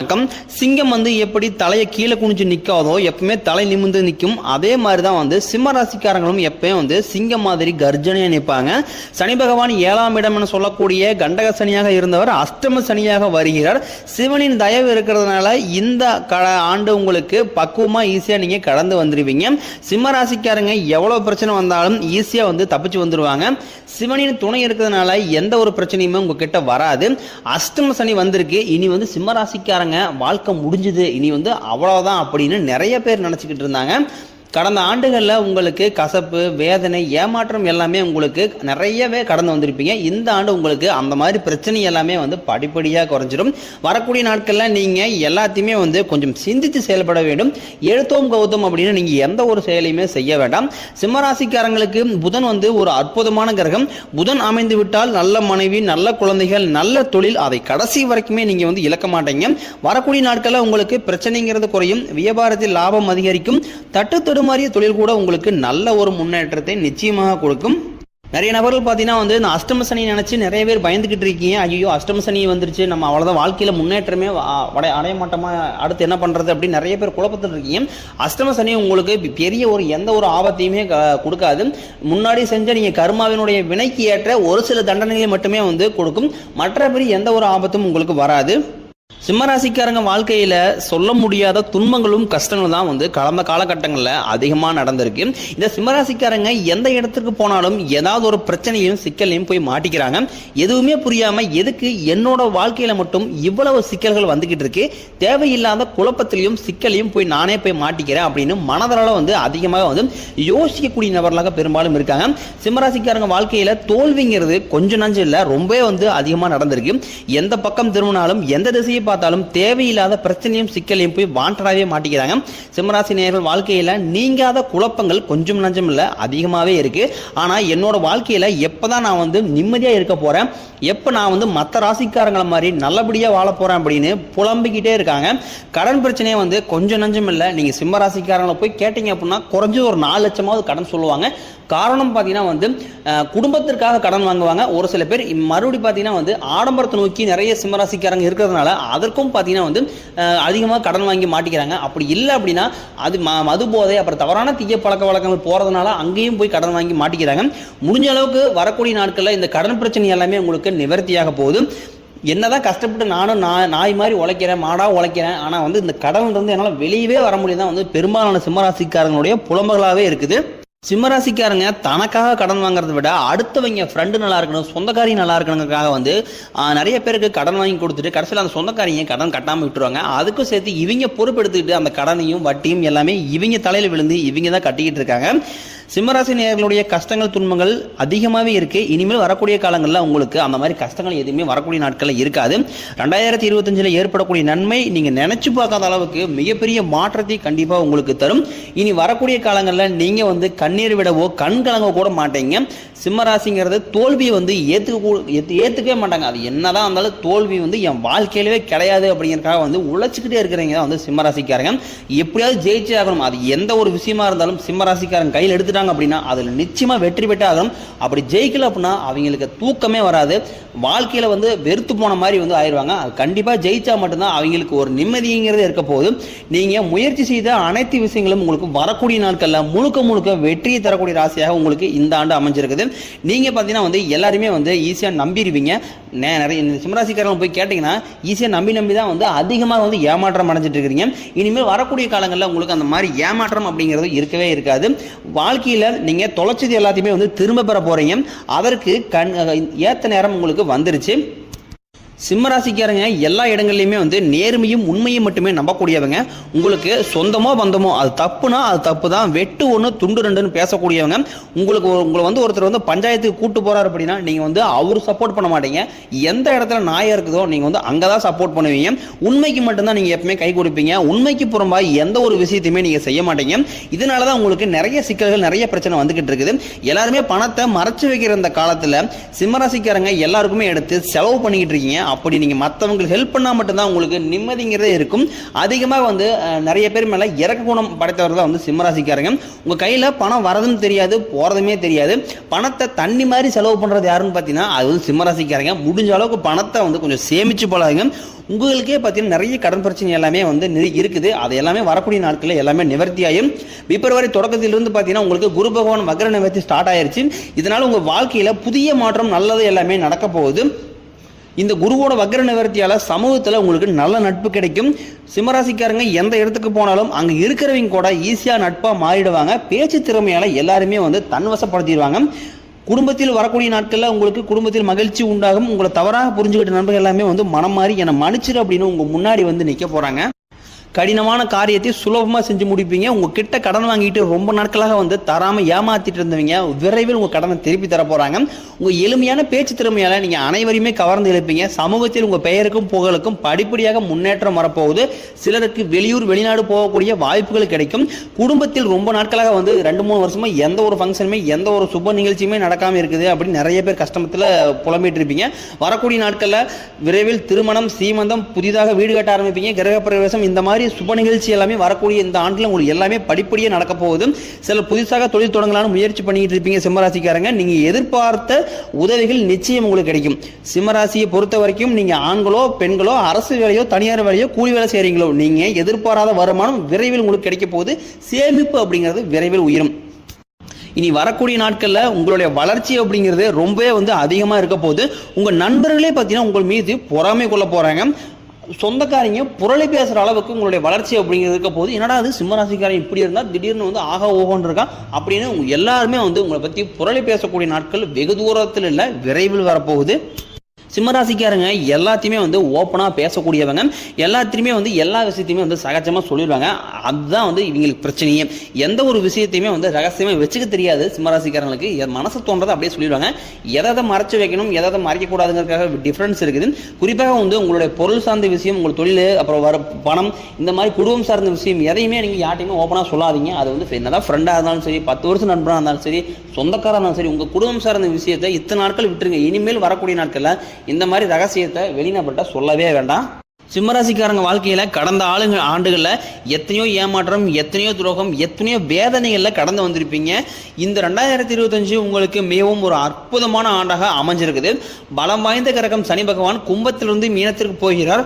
வணக்கம். சிங்கம் வந்து எப்படி தலையை கீழே குனிஞ்சு நிற்காதோ எப்பவுமே தலை நிமிர்ந்து நிற்கும். அதே மாதிரி தான் வந்து சிம்ம ராசிக்காரங்களும் எப்பயும் வந்து சிங்கம் மாதிரி கர்ஜனையாக நிற்பாங்க. சனி பகவான் ஏழாம் இடம் என சொல்லக்கூடிய கண்டக சனியாக இருந்தவர் அஷ்டம சனியாக வருகிறார். சிவனின் தயவு இருக்கிறதுனால இந்த க ஆண்டு உங்களுக்கு பக்குவமாக ஈஸியாக நீங்கள் கடந்து வந்துடுவீங்க சிம்ம ராசிக்காரங்க எவ்வளோ பிரச்சனை வந்தாலும் ஈஸியாக வந்து தப்பிச்சு வந்துடுவாங்க சிவனின் துணை இருக்கிறதுனால எந்த ஒரு பிரச்சனையுமே உங்ககிட்ட வராது. அஷ்டம சனி வந்திருக்கு. இனி வந்து சிம்ம ராசிக்காரங்க வாழ்க்கை முடிஞ்சுது. இனி வந்து அவ்வளோதான் அப்படின்னு நிறைய பேர் நினச்சிக்கிட்டு இருந்தாங்க. கடந்த ஆண்டுகளில் உங்களுக்கு கசப்பு வேதனை ஏமாற்றம் எல்லாமே உங்களுக்கு நிறையவே கடந்து வந்திருப்பீங்க. இந்த ஆண்டு உங்களுக்கு அந்த மாதிரி பிரச்சனை எல்லாமே வந்து படிப்படியாக குறைஞ்சிடும் வரக்கூடிய நாட்களில் நீங்கள் எல்லாத்தையுமே வந்து கொஞ்சம் சிந்தித்து செயல்பட வேண்டும். எழுத்தோம் கௌதம் அப்படின்னு நீங்கள் எந்த ஒரு செயலையுமே செய்ய வேண்டாம். சிம்மராசிக்காரங்களுக்கு புதன் வந்து ஒரு அற்புதமான கிரகம். புதன் அமைந்து விட்டால் நல்ல மனைவி நல்ல குழந்தைகள் நல்ல தொழில் அதை கடைசி வரைக்குமே நீங்கள் வந்து இழக்க மாட்டீங்க. வரக்கூடிய நாட்களில் உங்களுக்கு பிரச்சனைங்கிறது குறையும். வியாபாரத்தில் லாபம் அதிகரிக்கும். தட்டு மாதிரியே தொழில் கூட உங்களுக்கு நல்ல ஒரு முன்னேற்றத்தை நிச்சயமாக கொடுக்கும். நிறைய நபர்கள் பார்த்தீங்கன்னா வந்து இந்த அஷ்டம சனி நினச்சி நிறைய பேர் பயந்துக்கிட்டு இருக்கீங்க. ஐயோ அஷ்டம சனி வந்துருச்சு. நம்ம அவ்வளோதான் வாழ்க்கையில் முன்னேற்றமே அடைய அடைய மாட்டோமா? அடுத்து என்ன பண்ணுறது அப்படின்னு நிறைய பேர் குழப்பத்தில் இருக்கீங்க. அஷ்டம சனி உங்களுக்கு பெரிய ஒரு எந்த ஒரு ஆபத்தையுமே க- கொடுக்காது. முன்னாடி செஞ்ச நீங்கள் கர்மாவினுடைய வினைக்கு ஏற்ற ஒரு சில தண்டனைகளை மட்டுமே வந்து கொடுக்கும். மற்றபடி எந்த ஒரு ஆபத்தும் உங்களுக்கு வராது. சிம்மராசிக்காரங்க வாழ்க்கையில சொல்ல முடியாத துன்பங்களும் கஷ்டங்களும் தான் வந்து கடந்த காலகட்டங்களில் அதிகமாக நடந்திருக்கு. இந்த சிம்மராசிக்காரங்க எந்த இடத்துக்கு போனாலும் ஏதாவது ஒரு பிரச்சனையும் சிக்கலையும் போய் மாட்டிக்கிறாங்க. எதுவுமே புரியாம எதுக்கு என்னோட வாழ்க்கையில மட்டும் இவ்வளவு சிக்கல்கள் வந்துகிட்டு இருக்கு. தேவையில்லாத குழப்பத்திலையும் சிக்கலையும் போய் நானே போய் மாட்டிக்கிறேன் அப்படின்னு மனதளவில் வந்து அதிகமாக வந்து யோசிக்கக்கூடிய நபர்களாக பெரும்பாலும் இருக்காங்க. சிம்மராசிக்காரங்க வாழ்க்கையில தோல்விங்கிறது கொஞ்சம் நஞ்சு இல்லை ரொம்பவே வந்து அதிகமாக நடந்திருக்கு. எந்த பக்கம் திரும்பினாலும் எந்த திசையை பார்த்தாலும் தேவையில்லாத பிரச்சனையும் சிக்கலையும் போய் வாண்டடாவே மாட்டிக்கிறாங்க. சிம்மராசி நேர்கள் வாழ்க்கையில் நீங்காத குழப்பங்கள் கொஞ்சம் நஞ்சம் இல்லை அதிகமாகவே இருக்கு. ஆனால் என்னோட வாழ்க்கையில எப்பதான் நான் வந்து நிம்மதியாக இருக்க போறேன் எப்போ நான் வந்து மற்ற ராசிக்காரங்களை மாதிரி நல்லபடியாக வாழ போகிறேன் அப்படின்னு புலம்பிக்கிட்டே இருக்காங்க. கடன் பிரச்சனையே வந்து கொஞ்சம் நஞ்சம் இல்லை. நீங்க சிம்ம ராசிக்காரங்களை போய் கேட்டீங்க அப்படின்னா குறைஞ்சது ஒரு நாலு லட்சமாவது கடன் சொல்லுவாங்க. காரணம் பார்த்தீங்கன்னா வந்து குடும்பத்திற்காக கடன் வாங்குவாங்க. ஒரு சில பேர் மறுபடி பார்த்தீங்கன்னா வந்து ஆடம்பரத்தை நோக்கி நிறைய சிம்மராசிக்காரங்க இருக்கிறதுனால அதை அதற்கும் பார்த்தீங்கன்னா வந்து அதிகமாக கடன் வாங்கி மாட்டிக்கிறாங்க. அப்படி இல்லை அப்படின்னா அது ம மது போதை அப்புறம் தவறான தீய பழக்க வழக்கங்கள் போகிறதுனால அங்கேயும் போய் கடன் வாங்கி மாட்டிக்கிறாங்க. முடிஞ்ச அளவுக்கு வரக்கூடிய நாட்களில் இந்த கடன் பிரச்சனை எல்லாமே உங்களுக்கு நிவர்த்தியாக போகுது. என்னதான் கஷ்டப்பட்டு நானும் நான் நாய் மாதிரி உழைக்கிறேன் மாடாக உழைக்கிறேன் ஆனால் வந்து இந்த கடன்ல இருந்து என்னால் வெளியவே வர முடியும் வந்து பெரும்பாலான சிம்மராசிக்காரங்களுடைய புலம்புகளாகவே இருக்குது. சிம்மராசிக்காரங்க தனக்காக கடன் வாங்குறத விட அடுத்தவங்க ஃப்ரெண்டு நல்லா இருக்கணும் சொந்தக்காரி நல்லா இருக்கணுங்கிறதுக்காக வந்து நிறைய பேருக்கு கடன் வாங்கி கொடுத்துட்டு கடைசியில் அந்த சொந்தக்காரிங்க கடன் கட்டாமல் விட்டுருவாங்க. அதுக்கும் சேர்த்து இவங்க பொறுப்பெடுத்துக்கிட்டு அந்த கடனையும் வட்டியும் எல்லாமே இவங்க தலையில் விழுந்து இவங்க தான் கட்டிக்கிட்டு இருக்காங்க. சிம்மராசி நேர்களுடைய கஷ்டங்கள் துன்பங்கள் அதிகமாகவே இருக்கு. இனிமேல் வரக்கூடிய காலங்களில் உங்களுக்கு அந்த மாதிரி கஷ்டங்கள் எதுவுமே வரக்கூடிய நாட்களில் இருக்காது. ரெண்டாயிரத்தி இருபத்தஞ்சில் ஏற்படக்கூடிய நன்மை நீங்கள் நினைச்சு பார்க்காத அளவுக்கு மிகப்பெரிய மாற்றத்தை கண்டிப்பாக உங்களுக்கு தரும். இனி வரக்கூடிய காலங்களில் நீங்கள் வந்து கண்ணீர் விடவோ கண் கலங்க கூட மாட்டீங்க. சிம்மராசிங்கிறது தோல்வியை வந்து ஏற்றுக்க ஏற்று ஏற்றுக்கவே மாட்டாங்க. அது என்னதான் இருந்தாலும் தோல்வி வந்து என் வாழ்க்கையிலவே கிடையாது அப்படிங்கிறதுக்காக வந்து உழைச்சிக்கிட்டே இருக்கிறவங்க தான் வந்து சிம்மராசிக்காரங்க. எப்படியாவது ஜெயிச்சே ஆகணும். அது எந்த ஒரு விஷயமா இருந்தாலும் சிம்மராசிக்காரன் கையில் ஜெயிச்சிட்டாங்க அப்படின்னா அதில் நிச்சயமாக வெற்றி பெற்றே ஆகணும் அப்படி ஜெயிக்கல அப்படின்னா அவங்களுக்கு தூக்கமே வராது. வாழ்க்கையில் வந்து வெறுத்து போன மாதிரி வந்து ஆயிடுவாங்க. அது கண்டிப்பாக ஜெயிச்சா மட்டும்தான் அவங்களுக்கு ஒரு நிம்மதிங்கிறது இருக்க போகுது. நீங்கள் முயற்சி செய்த அனைத்து விஷயங்களும் உங்களுக்கு வரக்கூடிய நாட்களில் முழுக்க முழுக்க வெற்றியை தரக்கூடிய ராசியாக உங்களுக்கு இந்த ஆண்டு அமைஞ்சிருக்குது. நீங்கள் பார்த்தீங்கன்னா வந்து எல்லாருமே வந்து ஈஸியாக நம்பிடுவீங்க நிறைய இந்த சிம்மராசிக்காரங்க போய் கேட்டிங்கன்னா ஈஸியாக நம்பி நம்பி தான் வந்து அதிகமாக வந்து ஏமாற்றம் அடைஞ்சிட்டு இருக்கிறீங்க இனிமேல் வரக்கூடிய காலங்களில் உங்களுக்கு அந்த மாதிரி ஏமாற்றம் அப்படிங்கிறது இருக்கவே இருக்காது. வாழ்க்கையில் நீங்கள் தொலைச்சது எல்லாத்தையுமே வந்து திரும்ப பெற போகிறீங்க அதற்கு கண் ஏற்ற நேரம் உங்களுக்கு வந்துருச்சு. சிம்மராசிக்காரங்க எல்லா இடங்கள்லையுமே வந்து நேர்மையும் உண்மையும் மட்டுமே நம்பக்கூடியவங்க. உங்களுக்கு சொந்தமோ பந்தமோ அது தப்புனா அது தப்பு தான் வெட்டு ஒன்று துண்டு ரெண்டுன்னு பேசக்கூடியவங்க. உங்களுக்கு உங்களை வந்து ஒருத்தர் வந்து பஞ்சாயத்துக்கு கூட்டு போறாரு அப்படின்னா நீங்கள் வந்து அவர் சப்போர்ட் பண்ண மாட்டீங்க. எந்த இடத்துல நாயாக இருக்குதோ நீங்கள் வந்து அங்கே தான் சப்போர்ட் பண்ணுவீங்க. உண்மைக்கு மட்டும்தான் நீங்கள் எப்பவுமே கை கொடுப்பீங்க. உண்மைக்கு புறம்பா எந்த ஒரு விஷயத்தையுமே நீங்கள் செய்ய மாட்டீங்க. இதனால தான் உங்களுக்கு நிறைய சிக்கல்கள் நிறைய பிரச்சனை வந்துகிட்டு இருக்குது. எல்லாருமே பணத்தை மறைச்சு வைக்கிற இந்த காலத்தில் சிம்மராசிக்காரங்க எல்லாருக்குமே எடுத்து செலவு பண்ணிக்கிட்டு இருக்கீங்க. அப்படி நீங்கள் மற்றவங்களுக்கு ஹெல்ப் பண்ணால் மட்டும்தான் உங்களுக்கு நிம்மதிங்கிறதே இருக்கும். அதிகமாக வந்து நிறைய பேர் மேலே இறக்க குணம் படைத்தவர் தான் வந்து சிம்மராசிக்காரங்க. உங்கள் கையில் பணம் வரதும் தெரியாது போகிறதுமே தெரியாது. பணத்தை தண்ணி மாதிரி செலவு பண்ணுறது யாருன்னு பார்த்தீங்கன்னா அது வந்து சிம்மராசிக்காரங்க. முடிஞ்ச அளவுக்கு பணத்தை வந்து கொஞ்சம் சேமித்து பழகுங்க உங்களுக்கே பார்த்தீங்கன்னா நிறைய கடன் பிரச்சனை எல்லாமே வந்து இருக்குது. அது எல்லாமே வரக்கூடிய நாட்களில் எல்லாமே நிவர்த்தி ஆகும் பிப்ரவரி தொடக்கத்திலிருந்து பார்த்தீங்கன்னா உங்களுக்கு குரு பகவான் மகர நிவர்த்தி ஸ்டார்ட் ஆயிருச்சு. இதனால் உங்கள் வாழ்க்கையில் புதிய மாற்றம் நல்லது எல்லாமே நடக்க போகுது. இந்த குருவோட வக்ர நிவர்த்தியால் சமூகத்தில் உங்களுக்கு நல்ல நட்பு கிடைக்கும். சிம்மராசிக்காரங்க எந்த இடத்துக்கு போனாலும் அங்கே இருக்கிறவங்க கூட ஈஸியாக நட்பாக மாறிடுவாங்க. பேச்சு திறமையால் எல்லாருமே வந்து தன்வசப்படுத்திடுவாங்க. குடும்பத்தில் வரக்கூடிய நாட்களில் உங்களுக்கு குடும்பத்தில் மகிழ்ச்சி உண்டாகும். உங்களை தவறாக புரிஞ்சுக்கிட்ட நண்பர்கள் எல்லாமே வந்து மனம் மாறி என்னை மன்னிச்சிரு அப்படின்னு உங்கள் முன்னாடி வந்து நிற்க போகிறாங்க கடினமான காரியத்தை சுலபமாக செஞ்சு முடிப்பீங்க. உங்கள் கிட்ட கடன் வாங்கிட்டு ரொம்ப நாட்களாக வந்து தராமல் ஏமாத்திட்டு இருந்தவங்க விரைவில் உங்கள் கடனை திருப்பி தர போகிறாங்க உங்கள் எளிமையான பேச்சு திறமையால் நீங்கள் அனைவரையுமே கவர்ந்து இழுப்பீங்க. சமூகத்தில் உங்கள் பெயருக்கும் புகழுக்கும் படிப்படியாக முன்னேற்றம் வரப்போகுது. சிலருக்கு வெளியூர் வெளிநாடு போகக்கூடிய வாய்ப்புகள் கிடைக்கும். குடும்பத்தில் ரொம்ப நாட்களாக வந்து ரெண்டு மூணு வருஷமாக எந்த ஒரு ஃபங்க்ஷனுமே எந்த ஒரு சுப நிகழ்ச்சியுமே நடக்காமல் இருக்குது அப்படின்னு நிறைய பேர் கஷ்டமத்தில் புலம்பிட்டு இருப்பீங்க. வரக்கூடிய நாட்களில் விரைவில் திருமணம் சீமந்தம் புதிதாக வீடு கட்ட ஆரம்பிப்பீங்க. கிரகப்பிரவேசம் இந்த மாதிரி சுப நிகழ்ச்சி எல்லாமே வரக்கூடிய இந்த ஆண்டில் உங்களுக்கு எல்லாமே படிப்படியாக நடக்க போகுது. சில புதுசாக தொழில் தொடங்கலாம்னு முயற்சி பண்ணிட்டு இருப்பீங்க சிம்மராசிக்காரங்க. நீங்கள் எதிர்பார்த்த உதவிகள் நிச்சயம் உங்களுக்கு கிடைக்கும். சிம்மராசியை பொறுத்த வரைக்கும் நீங்கள் ஆண்களோ பெண்களோ அரசு வேலையோ தனியார் வேலையோ கூலி வேலை செய்கிறீங்களோ நீங்கள் எதிர்பாராத வருமானம் விரைவில் உங்களுக்கு கிடைக்க போகுது. சேமிப்பு அப்படிங்கிறது விரைவில் உயரும். இனி வரக்கூடிய நாட்களில் உங்களுடைய வளர்ச்சி அப்படிங்கிறது ரொம்பவே வந்து அதிகமாக இருக்க போகுது. உங்கள் நண்பர்களே பார்த்தீங்கன்னா உங்கள் மீது பொறாமை கொள்ள போகிறாங்க சொந்தக்காரங்க புரளி பேசுகிற அளவுக்கு உங்களுடைய வளர்ச்சி அப்படிங்கிறது இருக்க போது என்னடா அது சிம்மராசிக்காரன் இப்படி இருந்தால் திடீர்னு வந்து ஆக ஓகோன்னு இருக்கான் அப்படின்னு எல்லாருமே வந்து உங்களை பற்றி புரளி பேசக்கூடிய நாட்கள் வெகு தூரத்தில் இல்லை விரைவில் வரப்போகுது. சிம்மராசிக்காரங்க எல்லாத்தையுமே வந்து ஓப்பனாக பேசக்கூடியவங்க. எல்லாத்தையுமே வந்து எல்லா விஷயத்தையுமே வந்து சகஜமாக சொல்லிடுவாங்க அதுதான் வந்து இவங்களுக்கு பிரச்சனையே. எந்த ஒரு விஷயத்தையுமே வந்து ரகசியமாக வச்சுக்க தெரியாது சிம்மராசிக்காரங்களுக்கு. மனசு தோன்றதை அப்படியே சொல்லிடுவாங்க எதை எதை மறைச்சு வைக்கணும் எதை எதை மறைக்கக்கூடாதுங்கிறதுக்காக டிஃப்ரென்ஸ் இருக்குது. குறிப்பாக வந்து உங்களுடைய பொருள் சார்ந்த விஷயம் உங்கள் தொழில் அப்புறம் வர பணம் இந்த மாதிரி குடும்பம் சார்ந்த விஷயம் எதையுமே நீங்கள் யார்ட்டையுமே ஓப்பனாக சொல்லாதீங்க. அது வந்து என்னதான் ஃப்ரெண்டாக இருந்தாலும் சரி பத்து வருஷம் நண்பனாக இருந்தாலும் சரி சொந்தக்காராக இருந்தாலும் சரி உங்கள் குடும்பம் சார்ந்த விஷயத்தை இத்தனை நாட்கள் விட்டுருங்க. இனிமேல் வரக்கூடிய நாட்களில் இந்த மாதிரி ரகசியத்தை வெளிநபர்கிட்ட சொல்லவே வேண்டாம். சிம்மராசிக்காரங்க வாழ்க்கையில் கடந்த ஆளுங்க ஆண்டுகளில் எத்தனையோ ஏமாற்றம் எத்தனையோ துரோகம் எத்தனையோ வேதனைகளில் கடந்து வந்திருப்பீங்க. இந்த ரெண்டாயிரத்தி இருபத்தஞ்சு உங்களுக்கு மிகவும் ஒரு அற்புதமான ஆண்டாக அமைஞ்சிருக்குது. பலம் வாய்ந்த கிரகம் சனி பகவான் கும்பத்திலிருந்து மீனத்திற்கு போகிறார்.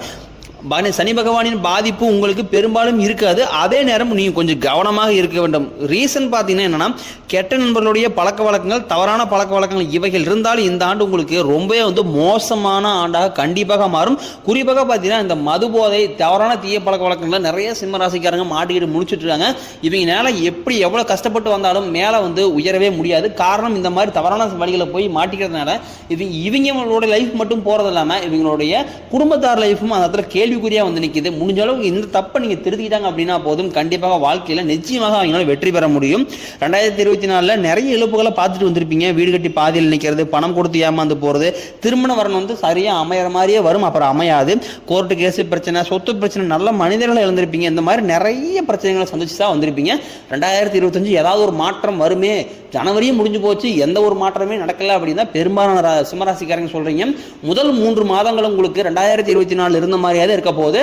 சனி பகவானின் பாதிப்பு உங்களுக்கு பெரும்பாலும் இருக்காது. அதே நேரம் நீங்கள் கொஞ்சம் கவனமாக இருக்க வேண்டும். ரீசன் பார்த்தீங்கன்னா என்னன்னா கெட்ட நண்பர்களுடைய பழக்க வழக்கங்கள் தவறான பழக்க வழக்கங்கள் இவைகள் இருந்தாலும் இந்த ஆண்டு உங்களுக்கு ரொம்பவே வந்து மோசமான ஆண்டாக கண்டிப்பாக மாறும். குறிப்பாக பார்த்தீங்கன்னா இந்த மது போதை தவறான தீய பழக்க வழக்கங்கள் நிறைய சிம்ம ராசிக்காரங்க மாட்டிக்கிட்டு முடிச்சுட்டு இருக்காங்க. இவங்க மேலே எப்படி எவ்வளோ கஷ்டப்பட்டு வந்தாலும் மேலே வந்து உயரவே முடியாது. காரணம் இந்த மாதிரி தவறான வழிகளை போய் மாட்டிக்கிறதுனால இவங்க இவங்களோட லைஃப் மட்டும் போகிறது இல்லாமல் இவங்களுடைய குடும்பத்தார் லைஃபும் அந்த இடத்துல கேள்வி கேள்விக்குறியாக வந்து நிற்கிது முடிஞ்ச அளவுக்கு இந்த தப்பை நீங்கள் திருத்திக்கிட்டாங்க அப்படின்னா போதும். கண்டிப்பாக வாழ்க்கையில் நிச்சயமாக அவங்களால வெற்றி பெற முடியும். ரெண்டாயிரத்தி இருபத்தி நாலில் நிறைய இழப்புகளை பார்த்துட்டு வந்திருப்பீங்க. வீடு கட்டி பாதியில் நிற்கிறது பணம் கொடுத்து ஏமாந்து போகிறது திருமண வரணும் வந்து சரியாக அமையிற மாதிரியே வரும். அப்புறம் அமையாது. கோர்ட்டு கேஸு பிரச்சனை சொத்து பிரச்சனை நல்ல மனிதர்களை இழந்திருப்பீங்க இந்த மாதிரி நிறைய பிரச்சனைகளை சந்திச்சு தான் வந்திருப்பீங்க. ரெண்டாயிரத்தி இருபத்தஞ்சு ஏதாவது ஒரு மாற்றம் வருமே? ஜனவரியும் முடிஞ்சு போச்சு. எந்த ஒரு மாற்றமே நடக்கல அப்படின்னா பெரும்பாலான ரா- சிம்மராசிக்காரங்க சொல்கிறீங்க முதல் மூன்று மாதங்கள் உங்களுக்கு ரெண்டாயிரத்தி இருபத்தி நாலு இருந்த மாதிரியாவது இருக்க போது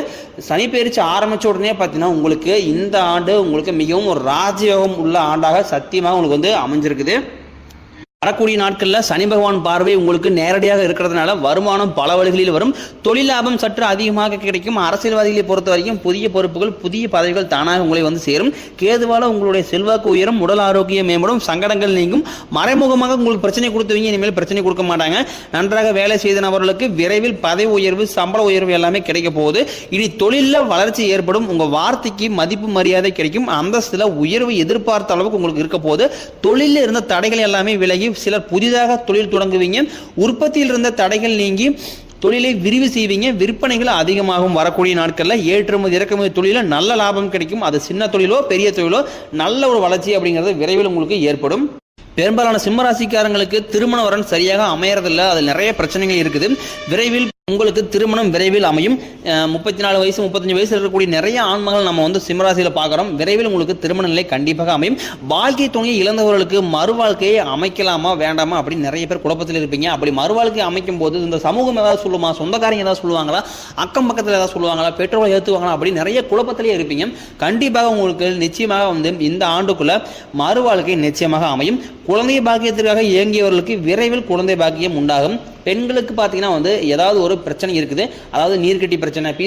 சனி பயிற்சி ஆரம்பிச்ச உடனே பார்த்தீங்கன்னா உங்களுக்கு இந்த ஆண்டு உங்களுக்கு மிகவும் ஒரு ராஜயோகம் உள்ள ஆண்டாக சத்தியமாக உங்களுக்கு வந்து அமைஞ்சிருக்குது. வரக்கூடிய நாட்களில் சனி பகவான் பார்வை உங்களுக்கு நேரடியாக இருக்கிறதுனால வருமானம் பல வழிகளில் வரும். தொழில் லாபம் சற்று அதிகமாக கிடைக்கும். அரசியல்வாதிகளை பொறுத்த வரைக்கும் புதிய பொறுப்புகள் புதிய பதவிகள் தானாக உங்களை வந்து சேரும். கேதுவால உங்களுடைய செல்வாக்கு உயரும். உடல் ஆரோக்கியம் மேம்படும். சங்கடங்கள் நீங்கும். மறைமுகமாக உங்களுக்கு பிரச்சனை கொடுத்தவங்க இனிமேல் பிரச்சனை கொடுக்க மாட்டாங்க. நன்றாக வேலை செய்த நபர்களுக்கு விரைவில் பதவி உயர்வு சம்பள உயர்வு எல்லாமே கிடைக்க போகுது. இனி தொழிலில் வளர்ச்சி ஏற்படும். உங்க வார்த்தைக்கு மதிப்பு மரியாதை கிடைக்கும். அந்தஸ்தில் உயர்வு எதிர்பார்த்த அளவுக்கு உங்களுக்கு இருக்க போகுது. தொழிலில் இருந்த தடைகள் எல்லாமே விலகி சிலர் புதிதாக தொழில் தொடங்குவீங்க. உற்பத்தியில் இருந்த தடைகள் நீங்கி தொழிலை விரிவு செய்வீங்க. விற்பனைகள் அதிகமாகும் வரக்கூடிய நாட்களில் ஏற்றுமதி இறக்குமதி தொழிலில் நல்ல லாபம் கிடைக்கும். அது சின்ன தொழிலோ பெரிய தொழிலோ நல்ல ஒரு வளர்ச்சி அப்படிங்கிறது விரைவில் உங்களுக்கு ஏற்படும். பெரும்பாலான சிம்மராசிக்காரங்களுக்கு திருமண வரன் சரியாக அமையறதில்ல. அதில் நிறைய பிரச்சனைகள் இருக்குது. விரைவில் உங்களுக்கு திருமணம் விரைவில் அமையும். முப்பத்தி நாலு வயசு முப்பத்தஞ்சு வயசு இருக்கக்கூடிய நிறைய ஆண்மகள் நம்ம வந்து சிம்மராசியில் பார்க்குறோம். விரைவில் உங்களுக்கு திருமண நிலை கண்டிப்பாக அமையும். வாழ்க்கை துணையை இழந்தவர்களுக்கு மறு வாழ்க்கையை அமைக்கலாமா வேண்டாமா அப்படின்னு நிறைய பேர் குழப்பத்தில் இருப்பீங்க. அப்படி மறுவாழ்க்கை அமைக்கும் போது இந்த சமூகம் ஏதாவது சொல்லுமா சொந்தக்காரங்க ஏதாவது சொல்லுவாங்களா அக்கம் பக்கத்தில் ஏதாவது சொல்லுவாங்களா பெற்றோர்கள் ஏற்றுவாங்களா அப்படி நிறைய குழப்பத்திலே இருப்பீங்க. கண்டிப்பாக உங்களுக்கு நிச்சயமாக வந்து இந்த ஆண்டுக்குள்ளே மறு வாழ்க்கை நிச்சயமாக அமையும். குழந்தை பாக்கியத்திற்காக இயங்கியவர்களுக்கு விரைவில் குழந்தை பாக்கியம் உண்டாகும். பெண்களுக்கு பார்த்தீங்கன்னா வந்து ஏதாவது ஒரு பிரச்சனை இருக்குது. அதாவது நீர்க்கட்டி பிரச்சனை பீஸ்